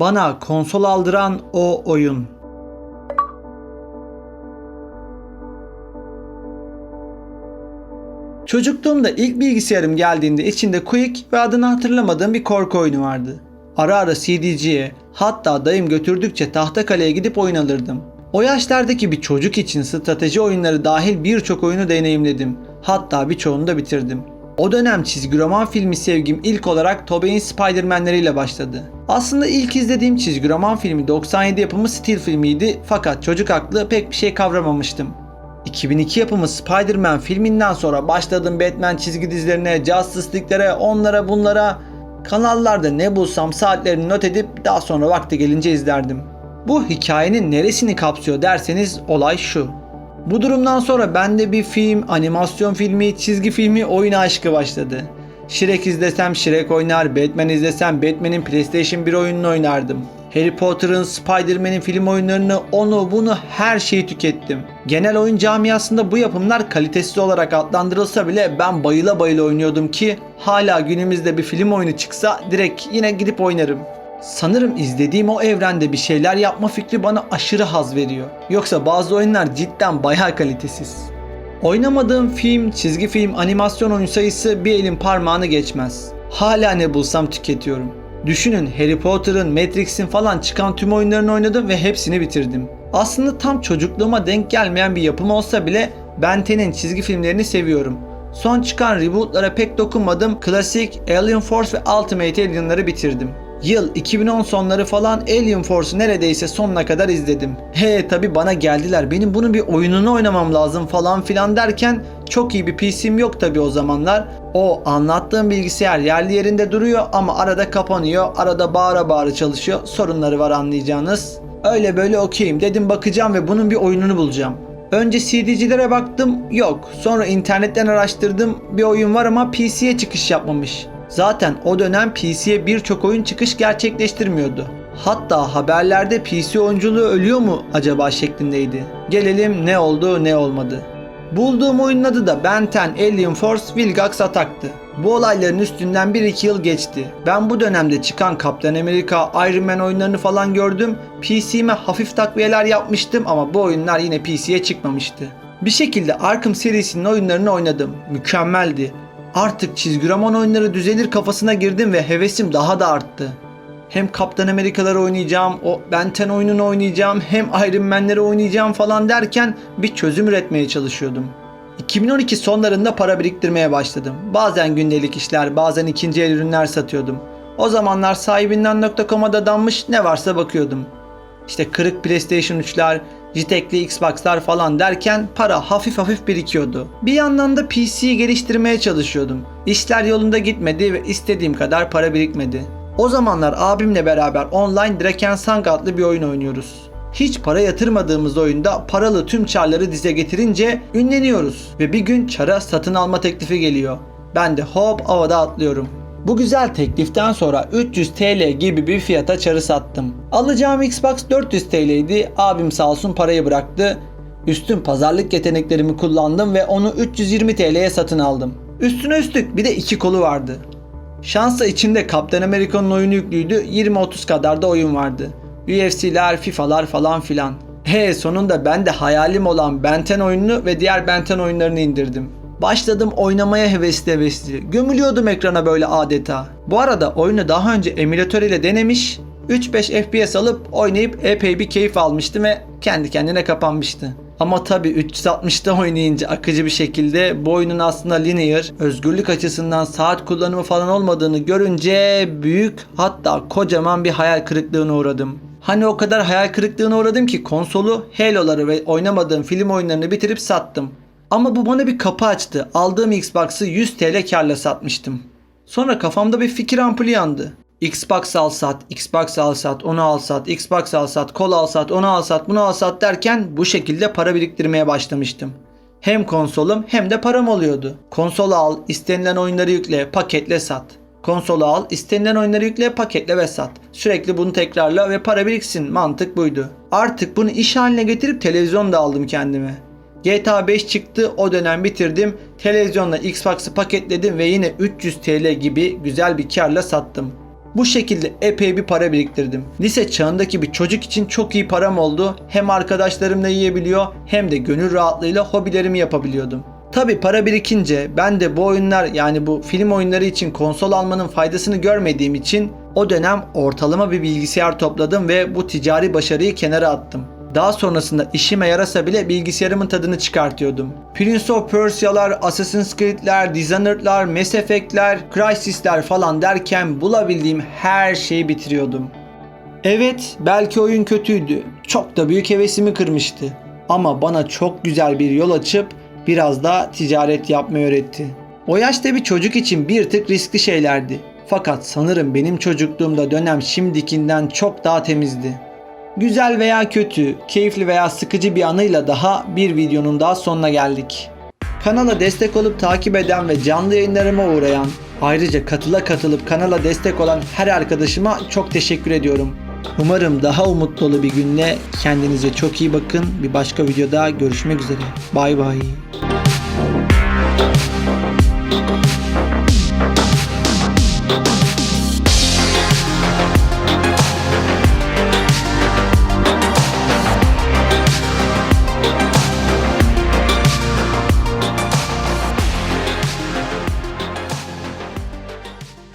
Bana konsol aldıran o oyun. Çocukluğumda ilk bilgisayarım geldiğinde içinde Quick ve adını hatırlamadığım bir korku oyunu vardı. Ara ara CD'ciye hatta dayım götürdükçe Tahtakale'ye gidip oyun alırdım. O yaşlardaki bir çocuk için strateji oyunları dahil birçok oyunu deneyimledim. Hatta birçoğunu da bitirdim. O dönem çizgi roman filmi sevgim ilk olarak Tobey'in Spider-Man'leriyle başladı. Aslında ilk izlediğim çizgi roman filmi 97 yapımı Steel filmiydi fakat çocuk aklı pek bir şey kavramamıştım. 2002 yapımı Spider-Man filminden sonra başladım Batman çizgi dizilerine, Justice League'lere, onlara bunlara. Kanallarda ne bulsam saatlerini not edip daha sonra vakti gelince izlerdim. Bu hikayenin neresini kapsıyor derseniz olay şu. Bu durumdan sonra bende bir film, animasyon filmi, çizgi filmi, oyun aşkı başladı. Shrek izlesem Shrek oynar, Batman izlesem Batman'in PlayStation 1 oyununu oynardım. Harry Potter'ın, Spider-Man'in film oyunlarını, onu bunu her şeyi tükettim. Genel oyun camiasında bu yapımlar kalitesiz olarak adlandırılsa bile ben bayıla bayıla oynuyordum ki hala günümüzde bir film oyunu çıksa direkt yine gidip oynarım. Sanırım izlediğim o evrende bir şeyler yapma fikri bana aşırı haz veriyor. Yoksa bazı oyunlar cidden bayağı kalitesiz. Oynamadığım film, çizgi film, animasyon oyun sayısı bir elin parmağını geçmez. Hala ne bulsam tüketiyorum. Düşünün Harry Potter'ın, Matrix'in falan çıkan tüm oyunlarını oynadım ve hepsini bitirdim. Aslında tam çocukluğuma denk gelmeyen bir yapım olsa bile Ben 10'in çizgi filmlerini seviyorum. Son çıkan rebootlara pek dokunmadım. Klasik Alien Force ve Ultimate Alien'ları bitirdim. Yıl 2010 sonları falan Alien Force'u neredeyse sonuna kadar izledim. He tabi bana geldiler benim bunun bir oyununu oynamam lazım falan filan derken çok iyi bir PC'm yok tabi o zamanlar. O anlattığım bilgisayar yerli yerinde duruyor ama arada kapanıyor, arada bağıra bağıra çalışıyor. Sorunları var anlayacağınız. Öyle böyle okeyim dedim bakacağım ve bunun bir oyununu bulacağım. Önce CD'cilere baktım yok. Sonra internetten araştırdım bir oyun var ama PC'ye çıkış yapmamış. Zaten o dönem PC'ye birçok oyun çıkış gerçekleştirmiyordu. Hatta haberlerde PC oyunculuğu ölüyor mu acaba şeklindeydi. Gelelim ne oldu ne olmadı. Bulduğum oyunun adı da Ben 10 Alien Force Vilgax Attack'tı. Bu olayların üstünden 1-2 yıl geçti. Ben bu dönemde çıkan Kaptan Amerika, Iron Man oyunlarını falan gördüm. PC'me hafif takviyeler yapmıştım ama bu oyunlar yine PC'ye çıkmamıştı. Bir şekilde Arkham serisinin oyunlarını oynadım. Mükemmeldi. Artık çizgi roman oyunları düzelir kafasına girdim ve hevesim daha da arttı. Hem Kaptan Amerikaları oynayacağım, o Ben 10 oyununu oynayacağım, hem Iron Man'leri oynayacağım falan derken bir çözüm üretmeye çalışıyordum. 2012 sonlarında para biriktirmeye başladım. Bazen gündelik işler, bazen ikinci el ürünler satıyordum. O zamanlar sahibinden.com'a dadanmış ne varsa bakıyordum. İşte kırık PlayStation 3'ler, Jitekli Xbox'lar falan derken para hafif hafif birikiyordu. Bir yandan da PC'yi geliştirmeye çalışıyordum. İşler yolunda gitmedi ve istediğim kadar para birikmedi. O zamanlar abimle beraber online Draken Sang adlı bir oyun oynuyoruz. Hiç para yatırmadığımız oyunda paralı tüm çarları dize getirince ünleniyoruz ve bir gün çara satın alma teklifi geliyor. Ben de hop havada atlıyorum. Bu güzel tekliften sonra 300 TL gibi bir fiyata çarı sattım. Alacağım Xbox 400 TL'ydi. Abim sağ olsun parayı bıraktı. Üstün pazarlık yeteneklerimi kullandım ve onu 320 TL'ye satın aldım. Üstüne üstlük bir de iki kolu vardı. Şansla içinde Kaptan Amerika'nın oyunu yüklüydü. 20-30 kadar da oyun vardı. UFC'ler, FIFA'lar falan filan. He sonunda ben de hayalim olan Benten oyununu ve diğer Benten oyunlarını indirdim. Başladım oynamaya hevesli hevesli. Gömülüyordum ekrana böyle adeta. Bu arada oyunu daha önce emülatör ile denemiş, 3-5 FPS alıp oynayıp epey bir keyif almıştım ve kendi kendine kapanmıştı. Ama tabi 360'da oynayınca akıcı bir şekilde bu oyunun aslında linear, özgürlük açısından saat kullanımı falan olmadığını görünce büyük hatta kocaman bir hayal kırıklığına uğradım. Hani o kadar hayal kırıklığına uğradım ki konsolu, Halo'ları ve oynamadığım film oyunlarını bitirip sattım. Ama bu bana bir kapı açtı. Aldığım Xbox'ı 100 TL karla satmıştım. Sonra kafamda bir fikir ampulü yandı. Xbox al sat, Xbox al sat, onu al sat, Xbox al sat, kol al sat, onu al sat, bunu al sat derken bu şekilde para biriktirmeye başlamıştım. Hem konsolum hem de param oluyordu. Konsolu al, istenilen oyunları yükle, paketle sat. Konsolu al, istenilen oyunları yükle, paketle ve sat. Sürekli bunu tekrarla ve para biriksin. Mantık buydu. Artık bunu iş haline getirip televizyon da aldım kendime. GTA 5 çıktı o dönem bitirdim. Televizyonla Xbox'ı paketledim ve yine 300 TL gibi güzel bir karla sattım. Bu şekilde epey bir para biriktirdim. Lise çağındaki bir çocuk için çok iyi param oldu. Hem arkadaşlarımla yiyebiliyor hem de gönül rahatlığıyla hobilerimi yapabiliyordum. Tabi para birikince ben de bu oyunlar yani bu film oyunları için konsol almanın faydasını görmediğim için o dönem ortalama bir bilgisayar topladım ve bu ticari başarıyı kenara attım. Daha sonrasında işime yarasa bile bilgisayarımın tadını çıkartıyordum. Prince of Persia'lar, Assassin's Creed'ler, Dishonored'lar, Mass Effect'ler, Crysis'ler falan derken bulabildiğim her şeyi bitiriyordum. Evet, belki oyun kötüydü. Çok da büyük hevesimi kırmıştı. Ama bana çok güzel bir yol açıp biraz da ticaret yapmayı öğretti. O yaşta bir çocuk için bir tık riskli şeylerdi. Fakat sanırım benim çocukluğumda dönem şimdikinden çok daha temizdi. Güzel veya kötü, keyifli veya sıkıcı bir anıyla daha bir videonun daha sonuna geldik. Kanala destek olup takip eden ve canlı yayınlarıma uğrayan, ayrıca katıla katılıp kanala destek olan her arkadaşıma çok teşekkür ediyorum. Umarım daha umut dolu bir günle kendinize çok iyi bakın. Bir başka videoda görüşmek üzere. Bay bay.